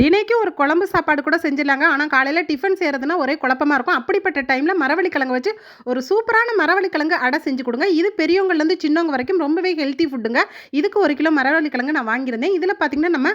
தினைக்கும் ஒரு குழம்பு சாப்பாடு கூட செஞ்சிடலாங்க. ஆனால் காலையில் டிஃபன் செய்கிறதுனா ஒரே குழப்பமாக இருக்கும். அப்படிப்பட்ட டைமில் மரவள்ளி கிழங்கு வச்சு ஒரு சூப்பரான மரவள்ளி கிழங்கு அடை செஞ்சு கொடுங்க. இது பெரியவங்கள்லேருந்து சின்னவங்க வரைக்கும் ரொம்பவே ஹெல்த்தி ஃபுட்டுங்க இதுக்கு ஒரு கிலோ மரவள்ளி கிழங்கு நான் வாங்கியிருந்தேன். இதில் பார்த்தீங்கன்னா நம்ம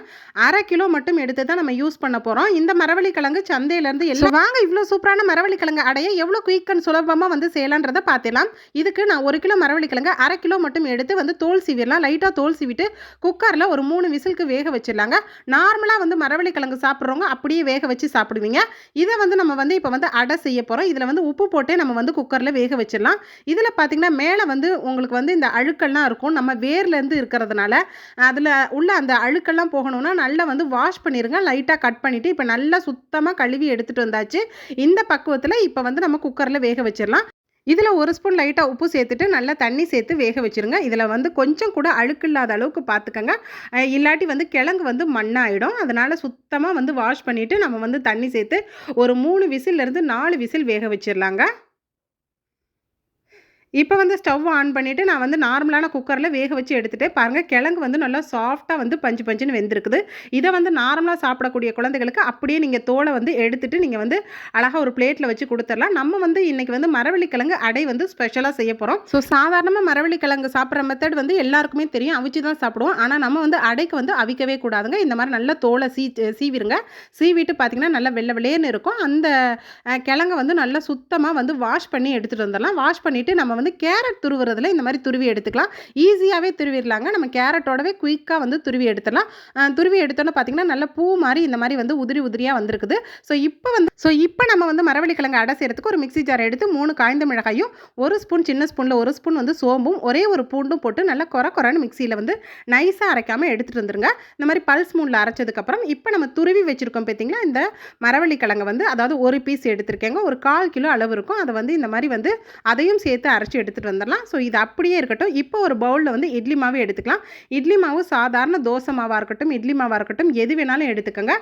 அரை கிலோ மட்டும் எடுத்து தான் நம்ம யூஸ் பண்ண போகிறோம் இந்த மரவள்ளி கிழங்கு சந்தையிலேருந்து எல்லாம் வாங்க இவ்வளோ சூப்பரான மரவள்ளி கிழங்கு அடைய எவ்வளோ குயிக் அண்ட் சுலபமாக வந்து செய்யலான்றதை பார்த்துலாம் இதுக்கு நான் ஒரு கிலோ மரவள்ளி கிழங்கு அரை கிலோ மட்டும் எடுத்து வந்து தோல் சீவிடலாம். லைட்டாக தோல் சீவிட்டு குக்கரில் ஒரு மூணு விசிலுக்கு வேக வச்சிடலாங்க. நார்மலாக வந்து மரவள்ளி கிழங்கு சாப்பிட்றவங்க அப்படியே வேக வச்சு சாப்பிடுவீங்க. இதை வந்து நம்ம வந்து இப்போ வந்து அடை செய்ய போகிறோம் இதில் வந்து உப்பு போட்டே நம்ம வந்து குக்கரில் வேக வச்சிடலாம். இதில் பார்த்திங்கன்னா மேலே வந்து உங்களுக்கு வந்து இந்த அழுக்கெல்லாம் இருக்கும். நம்ம வேர்லேருந்து இருக்கிறதுனால அதில் உள்ள அந்த அழுக்கெல்லாம் போகணும்னா நல்லா வந்து வாஷ் பண்ணிடுங்க லைட்டாக கட் பண்ணிவிட்டு இப்போ நல்லா சுத்தமாக கழுவி எடுத்துகிட்டு வந்தாச்சு. இந்த பக்குவத்தில் இப்போ வந்து நம்ம குக்கரில் வேக வச்சிடலாம். இதில் ஒரு ஸ்பூன் லைட்டாக உப்பு சேர்த்துட்டு நல்லா தண்ணி சேர்த்து வேக வச்சுருங்க. இதில் வந்து கொஞ்சம் கூட அழுக்கு இல்லாத அளவுக்கு பார்த்துக்கங்க. இல்லாட்டி வந்து கிழங்கு வந்து மண்ணாயிடும். அதனால் சுத்தமாக வந்து வாஷ் பண்ணிவிட்டு நம்ம வந்து தண்ணி சேர்த்து ஒரு மூணு விசிலேருந்து நாலு விசில் வேக வச்சிடலாங்க இப்போ வந்து ஸ்டவ் ஆன் பண்ணிவிட்டு நான் வந்து நார்மலான குக்கரில் வேக வச்சு எடுத்துகிட்டு பாருங்கள் கிழங்கு வந்து நல்லா சாஃப்டாக வந்து பஞ்சு பஞ்சுன்னு வெந்திருக்குது. இதை வந்து நார்மலாக சாப்பிடக்கூடிய குழந்தைகளுக்கு அப்படியே நீங்கள் தோலை வந்து எடுத்துகிட்டு நீங்கள் வந்து அழகாக ஒரு பிளேட்டில் வச்சு கொடுத்துடலாம். நம்ம வந்து இன்றைக்கி வந்து மரவள்ளி கிழங்கு அடை வந்து ஸ்பெஷலாக செய்ய போகிறோம் ஸோ சாதாரணமாக மரவள்ளி கிழங்கு சாப்பிட்ற மெத்தட் வந்து எல்லாருக்குமே தெரியும். அவிச்சு தான் சாப்பிடுவோம். ஆனால் நம்ம வந்து அடைக்கு வந்து அவிக்கவே கூடாதுங்க. இந்த மாதிரி நல்லா தோலை சீ சீவிருங்க. சீவிட்டு பார்த்தீங்கன்னா நல்லா வெள்ளை வெள்ளையன்னு இருக்கும். அந்த கிழங்கை வந்து நல்லா சுத்தமாக வந்து வாஷ் பண்ணி எடுத்துகிட்டு வந்துடலாம். வாஷ் பண்ணிவிட்டு நம்ம வந்து கேரட் துருவுறதுல இந்த மாதிரி துருவி எடுத்துக்கலாம். ஈஸியாகவே துருவிடலாங்க. நம்ம கேரட்டோடவே குயிக்காக வந்து துருவி எடுத்துடலாம். துருவி எடுத்தோன்னு பார்த்தீங்கன்னா நல்ல பூ மாதிரி இந்த மாதிரி வந்து உதிரி உதிரியாக வந்திருக்குது. ஸோ இப்போ வந்து ஸோ இப்போ நம்ம வந்து மரவள்ளி கிழங்கு அடை செய்கிறதுக்கு ஒரு மிக்சி ஜார் எடுத்து மூணு காய்ந்த மிளகாயும் ஒரு ஸ்பூன் சின்ன ஸ்பூனில் ஒரு ஸ்பூன் வந்து சோம்பும் ஒரே ஒரு பூண்டும் போட்டு நல்லா குறை குறைன்னு மிக்சியில் வந்து நைஸாக அரைக்காமல் எடுத்துகிட்டு வந்துருங்க. இந்த மாதிரி பல்ஸ் மூணில் அரைச்சதுக்கப்புறம் இப்போ நம்ம துருவி வச்சுருக்கோம் பார்த்தீங்களா இந்த மரவள்ளி கிழங்கு வந்து அதாவது ஒரு பீஸ் எடுத்திருக்கேங்க. ஒரு கால் கிலோ அளவு இருக்கும். அதை வந்து இந்த மாதிரி வந்து அதையும் சேர்த்து அரைச்சி எடுத்துகிட்டு வந்துடலாம். ஸோ இது அப்படியே இருக்கட்டும். இப்போ ஒரு பவுலில் வந்து இட்லி மாவு எடுத்துக்கலாம். இட்லி மாவு சாதாரண தோசை மாவாக இருக்கட்டும் இட்லி மாவாக இருக்கட்டும் எது வேணாலும் எடுத்துக்கோங்க.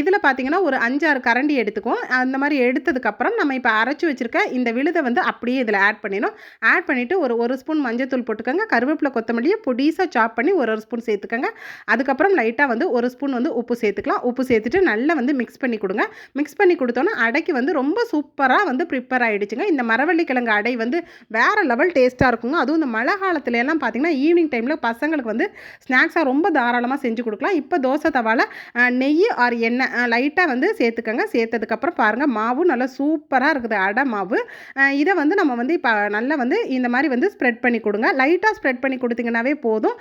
இதில் பார்த்தீங்கன்னா ஒரு அஞ்சாறு கரண்டி எடுத்துக்கும் அந்த மாதிரி எடுத்ததுக்கப்புறம் நம்ம இப்போ அரைச்சி வச்சுருக்க இந்த விழுதை வந்து அப்படியே இதில் ஆட் பண்ணிடணும். ஆட் பண்ணிவிட்டு ஒரு ஒரு ஸ்பூன் மஞ்சத்தூள் போட்டுக்கோங்க. கருவேப்பிலை கொத்தமல்லியை பொடிசாக சாப் பண்ணி ஒரு ஒரு ஸ்பூன் சேர்த்துக்கோங்க. அதுக்கப்புறம் லைட்டாக வந்து ஒரு ஸ்பூன் வந்து உப்பு சேர்த்துக்கலாம். உப்பு சேர்த்துட்டு நல்லா வந்து மிக்ஸ் பண்ணி கொடுங்க. மிக்ஸ் பண்ணி கொடுத்தோன்னா அடைக்கு வந்து ரொம்ப சூப்பராக வந்து ப்ரிப்பேர் ஆகிடுச்சுங்க இந்த மரவள்ளி கிழங்கு அடை வந்து வேறு லெவல் டேஸ்ட்டாக இருக்குங்க. அதுவும் இந்த மழை காலத்துல எல்லாம் பார்த்தீங்கன்னா ஈவினிங் டைமில் பசங்களுக்கு வந்து ஸ்நாக்ஸாக ரொம்ப தாராளமாக செஞ்சு கொடுக்கலாம். இப்போ தோசை தவாவில் நெய் ஆர் எண்ணெய் லைட்டாக வந்து சேர்த்துக்கோங்க. சேர்த்ததுக்கப்புறம் பாருங்கள் மாவு நல்லா சூப்பராக இருக்குது. அடை மாவு. இதை வந்து நம்ம வந்து இப்போ நல்லா வந்து இந்த மாதிரி வந்து ஸ்ப்ரெட் பண்ணி கொடுங்க. லைட்டாக ஸ்ப்ரெட் பண்ணி கொடுத்தீங்கன்னாவே போதும்.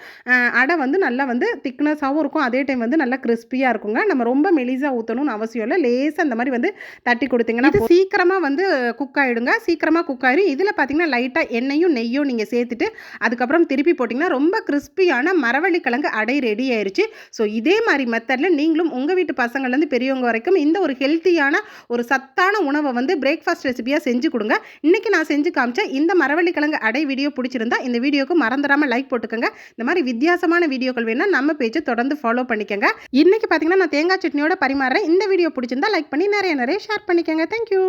அடை வந்து நல்லா வந்து திக்னஸாகவும் இருக்கும். அதே டைம் வந்து நல்லா கிறிஸ்பியாக இருக்குங்க. நம்ம ரொம்ப மெலிசாக ஊற்றணும்னு அவசியம் இல்லை. லேசாக அந்த மாதிரி வந்து தட்டி கொடுத்தீங்கன்னா சீக்கிரமாக வந்து குக் ஆகிடுங்க சீக்கிரமாக குக் ஆகிடும் இதில் பார்த்தீங்கன்னா லைட்டாக எண்ணெயும் நெய்யும் நீங்கள் சேர்த்துட்டு அதுக்கப்புறம் திருப்பி போட்டிங்கன்னா ரொம்ப கிறிஸ்பியான மரவள்ளி கிழங்கு அடை ரெடி ஆயிடுச்சு ஸோ இதே மாதிரி மெத்தடில் நீங்களும் உங்கள் வீட்டு பசங்கள்லேருந்து பெரியவங்க வரைக்கும் இந்த ஒரு ஹெல்த்தியான ஒரு சத்தான உணவை வந்து பிரேக்ஃபாஸ்ட் ரெசிபியாக செஞ்சு கொடுங்க. இன்றைக்கி நான் செஞ்சு காமிச்சேன் இந்த மரவள்ளி கிழங்கு அடை வீடியோ பிடிச்சிருந்தா இந்த வீடியோக்கு மறந்துடாமல் லைக் போட்டுக்கோங்க. இந்த மாதிரி வித்தியாசமான வீடியோக்கள் வேணால் நம்ம பேஜை தொடர்ந்து ஃபாலோ பண்ணிக்கோங்க. இன்றைக்கி பார்த்தீங்கன்னா நான் தேங்காய் சட்னியோட பரிமாறுறேன். இந்த வீடியோ பிடிச்சிருந்தா லைக் பண்ணி நிறைய நிறைய ஷேர் பண்ணிக்கோங்க. தேங்க்யூ